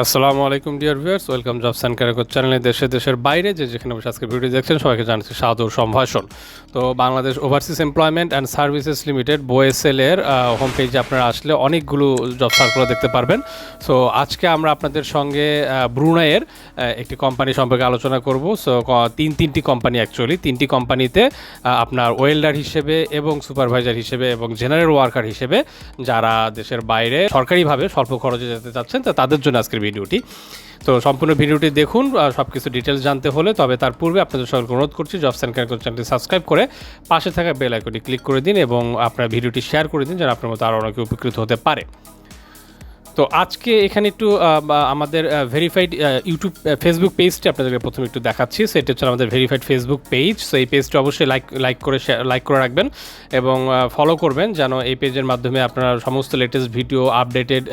আসসালামু আলাইকুম dear viewers welcome jobs and career চ্যানেলে দেশে দেশের বাইরে যে যেখানে বসে আজকে ভিডিও দেখছেন, সবাইকে জানাচ্ছি সাদর সম্ভাষণ। তো Bangladesh overseas employment and services limited BOESL এর হোম পেজে আপনারা আসলে অনেকগুলো জব সার্কুলার দেখতে পারবেন। সো আজকে আমরা আপনাদের সঙ্গে ব্রুনাইয়ের একটি কোম্পানি সম্পর্কে আলোচনা করব। সো তিন, তিনটি কোম্পানি অ্যাকচুয়ালি তিনটি কোম্পানিতে আপনার ওয়েল্ডার হিসেবে এবং সুপারভাইজার হিসেবে এবং জেনারেল ওয়ার্কার হিসেবে যারা দেশের বাইরে সরকারিভাবে স্বল্প খরচে যেতে চাচ্ছেন, তো তাদের জন্য আজকের ভিডিওটি। তো সম্পূর্ণ ভিডিওটি দেখুন সব কিছু ডিটেলস জানতে হলে, তবে তার পূর্বে আপনাদের সকলকে অনুরোধ করছি জবস অ্যান্ড চ্যানেলটি সাবস্ক্রাইব করে পাশে থাকা বেল আইকনটি ক্লিক করে দিন এবং আপনার ভিডিওটি শেয়ার করে দিন, যেন আপনার মতো আরও অনেকে উপকৃত হতে পারে। তো আজকে এখানে একটু আমাদের ভেরিফাইড ইউটিউব ফেসবুক পেজটি আপনাদেরকে প্রথমে একটু দেখাচ্ছি। সো এটা হচ্ছে আমাদের ভেরিফাইড ফেসবুক পেজ সো এই পেজটি অবশ্যই লাইক লাইক করে লাইক করে রাখবেন এবং ফলো করবেন যেন এই পেজের মাধ্যমে আপনারা সমস্ত লেটেস্ট ভিডিও আপডেটেড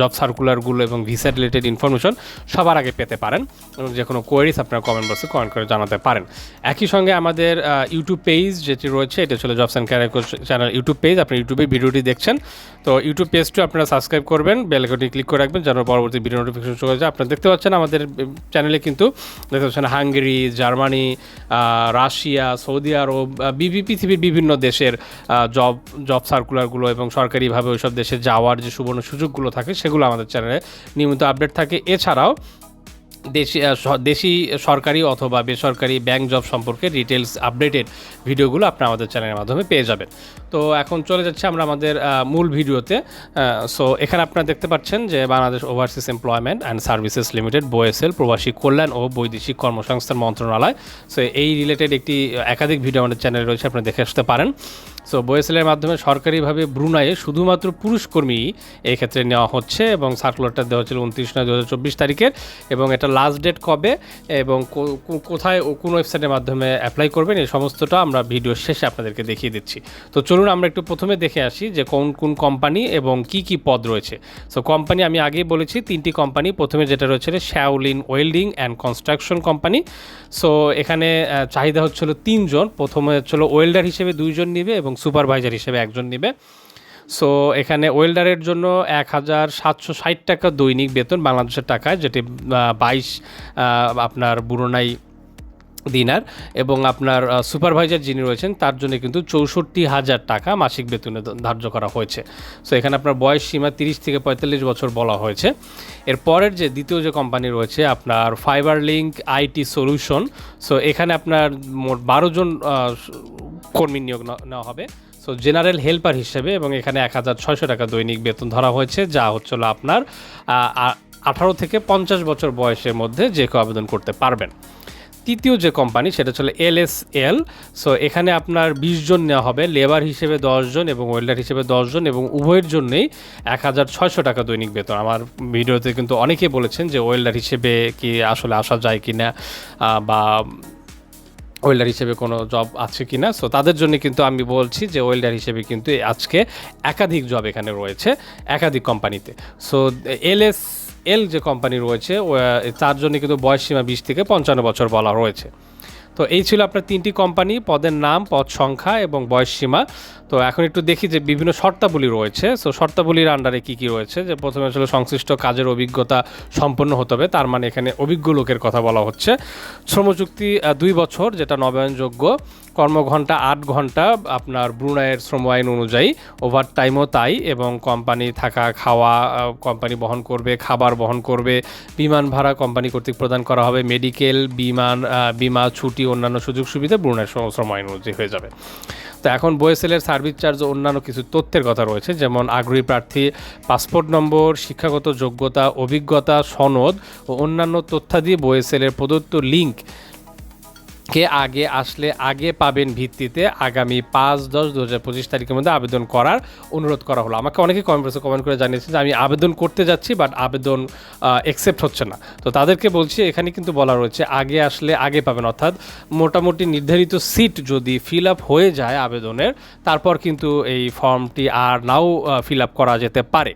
জব সার্কুলারগুলো এবং ভিসা রিলেটেড ইনফরমেশন সবার আগে পেতে পারেন এবং যে কোনো কোয়ারিজ আপনারা কমেন্ট বক্সে কমেন্ট করে জানাতে পারেন। একই সঙ্গে আমাদের ইউটিউব পেজ যেটি রয়েছে, এটা ছিল jobs and career channel YouTube page আপনি ইউটিউবে ভিডিওটি দেখছেন, তো ইউটিউব পেজটি আপনারা সাবস্ক্রাইব করবেন বেল আইকনটি ক্লিক করে রাখবেন যেন পরবর্তী ভিডিও নোটিফিকেশন চলে যায়। আপনারা দেখতে পাচ্ছেন আমাদের চ্যানেলে কিন্তু দেখতে পাচ্ছেন Hungary, Germany Russia, Saudi Arabia B পৃথিবীর বিভিন্ন দেশের জব জব সার্কুলারগুলো এবং সরকারিভাবে ওইসব দেশে যাওয়ার যে সুবর্ণ সুযোগগুলো থাকে, সেগুলো আমাদের চ্যানেলে নিয়মিত আপডেট থাকে। এছাড়াও দেশি দেশি সরকারি অথবা বেসরকারি ব্যাংক জব সম্পর্কে ডিটেলস আপডেটেড ভিডিওগুলো আপনি আমাদের চ্যানেলের মাধ্যমে পেয়ে যাবেন। তো এখন চলে যাচ্ছে আমরা আমাদের মূল ভিডিওতে সো এখানে আপনারা দেখতে পাচ্ছেন যে Bangladesh overseas employment and services limited BOESL প্রবাসী কল্যাণ ও বৈদেশিক কর্মসংস্থান মন্ত্রণালয়। সো এই রিলেটেড একটি একাধিক ভিডিও আমাদের চ্যানেলে রয়েছে আপনারা দেখে আসতে পারেন। সো বোয়েসেলের মাধ্যমে সরকারিভাবে ব্রুনাইয়ে শুধুমাত্র পুরুষ কর্মী এই ক্ষেত্রে নেওয়া হচ্ছে এবং সার্কুলারটা দেওয়া ছিল উনত্রিশ নয় দু হাজার চব্বিশ তারিখের এবং এটা লাস্ট ডেট কবে এবং কোথায় ও কোন ওয়েবসাইটের মাধ্যমে অ্যাপ্লাই করবেন, এই সমস্তটা আমরা ভিডিও শেষে আপনাদেরকে দেখিয়ে দিচ্ছি। তো চলুন আমরা একটু প্রথমে দেখে আসি যে কোন কোন কোম্পানি এবং কি কি পদ রয়েছে। সো কোম্পানি আমি আগেই বলেছি, তিনটি কোম্পানি প্রথমে যেটা রয়েছে Shaolin welding and construction company so এখানে চাহিদা হচ্ছিল তিনজন, প্রথমে হচ্ছিল ওয়েল্ডার হিসেবে দুইজন নিবে এবং সুপারভাইজার হিসেবে একজন নিবে। সো এখানে ওয়েল্ডারের জন্য এক হাজার সাতশো ষাট টাকা দৈনিক বেতন বাংলাদেশের টাকায়, যেটি বাইশ আপনার বুরোনাই দিনার। এবং আপনার সুপারভাইজার যিনি রয়েছেন, তার জন্য কিন্তু চৌষট্টি হাজার টাকা মাসিক বেতনে ধার্য করা হয়েছে। সো এখানে আপনার বয়স সীমা তিরিশ থেকে পঁয়তাল্লিশ বছর বলা হয়েছে। এর পরের যে দ্বিতীয় যে কোম্পানি রয়েছে, আপনার fiber link IT solution so এখানে আপনার মোট বারো জন কর্মী নিয়োগ নেওয়া হবে। সো জেনারেল হেল্পার হিসেবে এবং এখানে এক হাজার ছয়শো টাকা দৈনিক বেতন ধরা হয়েছে, যা হচ্ছিল আপনার আঠারো থেকে পঞ্চাশ বছর বয়সের মধ্যে যে কেউ আবেদন করতে পারবেন। তৃতীয় যে কোম্পানি সেটা ছিল এল এস এল। সো এখানে আপনার বিশ জন নেওয়া হবে লেবার হিসেবে জন এবং ওয়েল্ডার হিসেবে জন এবং উভয়ের জন্যই এক হাজার ছয়শো টাকা দৈনিক বেতন। আমার ভিডিওতে কিন্তু অনেকে বলেছেন যে ওয়েল্ডার হিসেবে কি আসলে আসা যায় কি না বা ওয়েল্ডার হিসেবে কোনো জব আছে কি না সো তাদের জন্য কিন্তু আমি বলছি যে ওয়েল্ডার হিসেবে কিন্তু আজকে একাধিক জব এখানে রয়েছে, একাধিক কোম্পানিতে। সো এল এস এল যে কোম্পানি রয়েছে তার জন্য কিন্তু বয়স সীমা বিশ থেকে পঞ্চান্ন বছর বলা রয়েছে তো এই ছিল আপনার তিনটি কোম্পানি, পদের নাম, পদ সংখ্যা এবং বয়স সীমা। তো এখন একটু দেখি যে বিভিন্ন শর্তাবলী রয়েছে। সো শর্তাবলীর আন্ডারে কি কি রয়েছে? যে প্রথমে আসলে সংশ্লিষ্ট কাজের অভিজ্ঞতা সম্পন্ন হতে হবে। তার মানে এখানে অভিজ্ঞ লোকের কথা বলা হচ্ছে। শ্রমচুক্তি দুই বছর, যেটা নবায়নযোগ্য। কর্মঘণ্টা আট ঘণ্টা আপনার ব্রুনাইয়ের শ্রম আইন অনুযায়ী ওভার টাইমও তাই এবং কোম্পানি থাকা, খাওয়া কোম্পানি বহন করবে, খাবার বহন করবে, বিমান ভাড়া কোম্পানি কর্তৃক প্রদান করা হবে, মেডিকেল, বিমান বিমা, ছুটি, অন্যান্য সুযোগ সুবিধা ব্রুনাইয়ের শ্রম আইন অনুযায়ী হয়ে যাবে। তো এখন বয়েসেলের সার্ভিস চার্জ অন্যান্য কিছু তথ্যের কথা রয়েছে, যেমন আগ্রহী প্রার্থী, পাসপোর্ট নম্বর, শিক্ষাগত যোগ্যতা, অভিজ্ঞতা, সনদ ও অন্যান্য তথ্যাদি বয়েসেলের প্রদত্ত লিঙ্ক কে আগে আসলে আগে পাবেন ভিত্তিতে আগামী পাঁচ, দশ দু হাজার পঁচিশ তারিখের মধ্যে আবেদন করার অনুরোধ করা হলো। আমাকে অনেকে কমেন্ট বক্সে কমেন্ট করে জানিয়েছে যে আমি আবেদন করতে যাচ্ছি বাট আবেদন অ্যাকসেপ্ট হচ্ছে না। তো তাদেরকে বলছি, এখানে কিন্তু বলা রয়েছে আগে আসলে আগে পাবেন। অর্থাৎ মোটামুটি নির্ধারিত সিট যদি ফিল আপ হয়ে যায় আবেদনের, তারপর কিন্তু এই ফর্মটি আর নাও ফিল আপ করা যেতে পারে।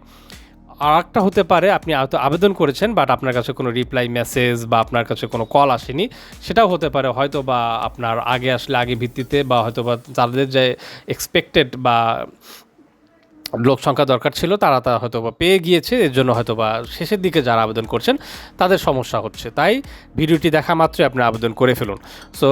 আর একটা হতে পারে, আপনি আবেদন করেছেন বাট আপনার কাছে কোনো রিপ্লাই মেসেজ বা আপনার কাছে কোনো কল আসেনি, সেটাও হতে পারে হয়তো বা আপনার আগে আসলে, আগে ভিত্তিতে বা হয়তো বা তাদের যে এক্সপেক্টেড বা লোক সংখ্যা দরকার ছিল, তারা তা হয়তো বা পেয়ে গিয়েছে, এর জন্য হয়তো বা শেষের দিকে যারা আবেদন করছেন, তাদের সমস্যা হচ্ছে। তাই ভিডিওটি দেখা মাত্রই আপনি আবেদন করে ফেলুন। সো,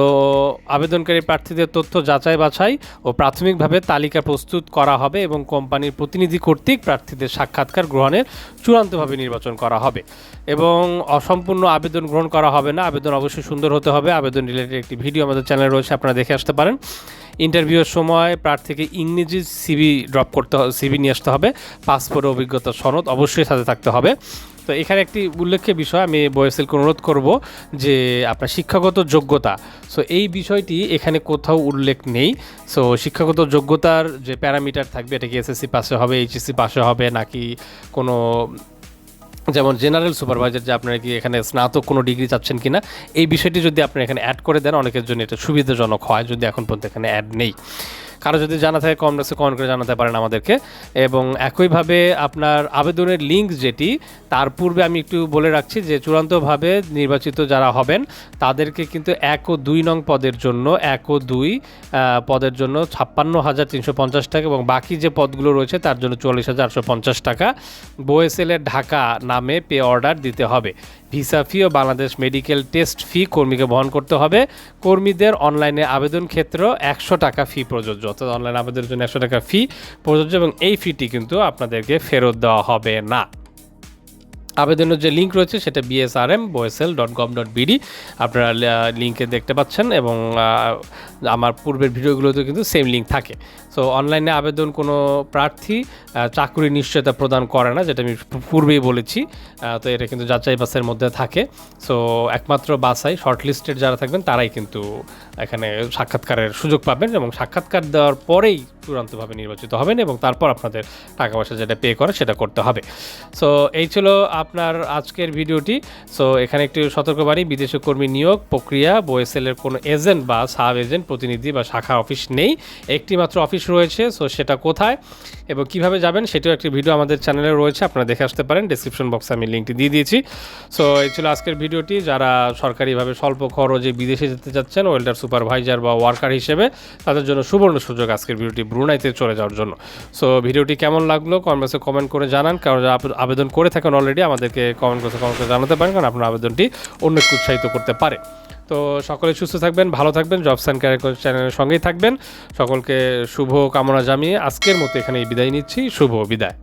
আবেদনকারী প্রার্থীদের তথ্য যাচাই বাছাই ও প্রাথমিকভাবে তালিকা প্রস্তুত করা হবে এবং কোম্পানির প্রতিনিধি কর্তৃক প্রার্থীদের সাক্ষাৎকার গ্রহণের চূড়ান্তভাবে নির্বাচন করা হবে। এবং অসম্পূর্ণ আবেদন গ্রহণ করা হবে না। আবেদন অবশ্যই সুন্দর হতে হবে। আবেদন রিলেটেড একটি ভিডিও আমাদের চ্যানেলে রয়েছে, আপনারা দেখে আসতে পারেন। ইন্টারভিউয়ের সময় প্রার্থীকে ইংরেজি সিবি ড্রপ করতে হবে সিবি নিয়ে আসতে হবে। পাসপোর্ট অভিজ্ঞতা সনদ অবশ্যই সাথে থাকতে হবে। তো এখানে একটি উল্লেখ্য বিষয়, আমি বয়সেলকে অনুরোধ করব যে আপনার শিক্ষাগত যোগ্যতা। সো এই বিষয়টি এখানে কোথাও উল্লেখ নেই। সো শিক্ষাগত যোগ্যতার যে প্যারামিটার থাকবে, এটা কি এসএসসি পাশে হবে এইচএসসি পাশে হবে, নাকি কোনো যেমন জেনারেল সুপারভাইজার যে আপনারা কি এখানে স্নাতক কোনো ডিগ্রি চাচ্ছেন কিনা, এই বিষয়টি যদি আপনি এখানে অ্যাড করে দেন, অনেকের জন্য এটা সুবিধাজনক হয়, যদি এখন পর্যন্ত এখানে অ্যাড নেই। কারও যদি জানা থাকে কম রাখছে কমেন্ট করে জানাতে পারেন আমাদেরকে। এবং একইভাবে আপনার আবেদনের লিঙ্ক যেটি, তার পূর্বে আমি একটু বলে রাখছি যে, চূড়ান্তভাবে নির্বাচিত যারা হবেন, তাদেরকে কিন্তু এক ও দুই নং পদের জন্য, এক ও দুই পদের জন্য ছাপ্পান্ন হাজার তিনশো পঞ্চাশ টাকা এবং বাকি যে পদগুলো রয়েছে, তার জন্য চুয়াল্লিশ হাজার আটশো পঞ্চাশ টাকা বোয়েসেলের ঢাকা নামে পে অর্ডার দিতে হবে। ভিসা ফি ও বাংলাদেশ মেডিকেল টেস্ট ফি কর্মীকে বহন করতে হবে। কর্মীদের অনলাইনে আবেদন ক্ষেত্র একশো টাকা ফি প্রযোজ্য। অর্থাৎ অনলাইন আবেদনের জন্য একশো টাকা ফি প্রযোজ্য এবং এই ফিটি কিন্তু আপনাদেরকে ফেরত দেওয়া হবে না। আবেদনের যে লিঙ্ক রয়েছে সেটা BSRM BOESL dot gov dot BD আপনারা লিঙ্কে দেখতে পাচ্ছেন এবং আমার পূর্বের ভিডিওগুলোতে কিন্তু সেম লিঙ্ক থাকে। সো অনলাইনে আবেদন কোনো প্রার্থী আহ, চাকরির নিশ্চয়তা প্রদান করে না যেটা আমি পূর্বেই বলেছি তো এটা কিন্তু যাচাই বাসের মধ্যে থাকে। সো একমাত্র বাসাই শর্ট লিস্টেড যারা থাকবেন তারাই কিন্তু এখানে সাক্ষাৎকারের সুযোগ পাবেন এবং সাক্ষাৎকার দেওয়ার পরেই চূড়ান্তভাবে নির্বাচিত হবেন এবং তারপর আপনাদের টাকা পয়সা যেটা পে করে সেটা করতে হবে। সো এই ছিল আপনার আজকের ভিডিওটি। সো এখানে একটি সতর্কবাণী, বিদেশি কর্মী নিয়োগ প্রক্রিয়া বোয়েসেলের কোনো এজেন্ট বা সাব এজেন্ট প্রতিনিধি বা শাখা অফিস নেই। একটি মাত্র অফিস রয়েছে সো সেটা কোথায় এবং কীভাবে যাবেন সেটাও একটি ভিডিও আমাদের চ্যানেলে রয়েছে, আপনারা দেখে আসতে পারেন। ডিসক্রিপশন বক্সে আমি লিঙ্কটি দিয়ে দিয়েছি। সো এই ছিল আজকের ভিডিওটি। যারা সরকারিভাবে স্বল্প খরচে বিদেশে যেতে চাচ্ছেন ওয়েল্ডার সুপারভাইজার বা ওয়ার্কার হিসেবে, তাদের জন্য সুবর্ণ সুযোগ আজকের ভিডিওটি। ব্রুনাইতে চলে যাওয়ার জন্য। সো ভিডিওটি কেমন লাগল কমেন্টসে কমেন্ট করে জানান। কারণ আবেদন করে থাকেন অলরেডি আমাদেরকে কমেন্ট করে কমেন্ট করে জানাতে পারেন। কারণ আপনার আবেদনটি অন্য উৎসাহিত করতে পারে। তো, সকলে সুস্থ থাকবেন, ভালো থাকবেন। জবস অ্যান্ড চ্যানেলের সঙ্গেই থাকবেন। সকলকে শুভ কামনা জানিয়ে আজকের মতো এখানেই বিদায় নিচ্ছি। শুভ বিদায়।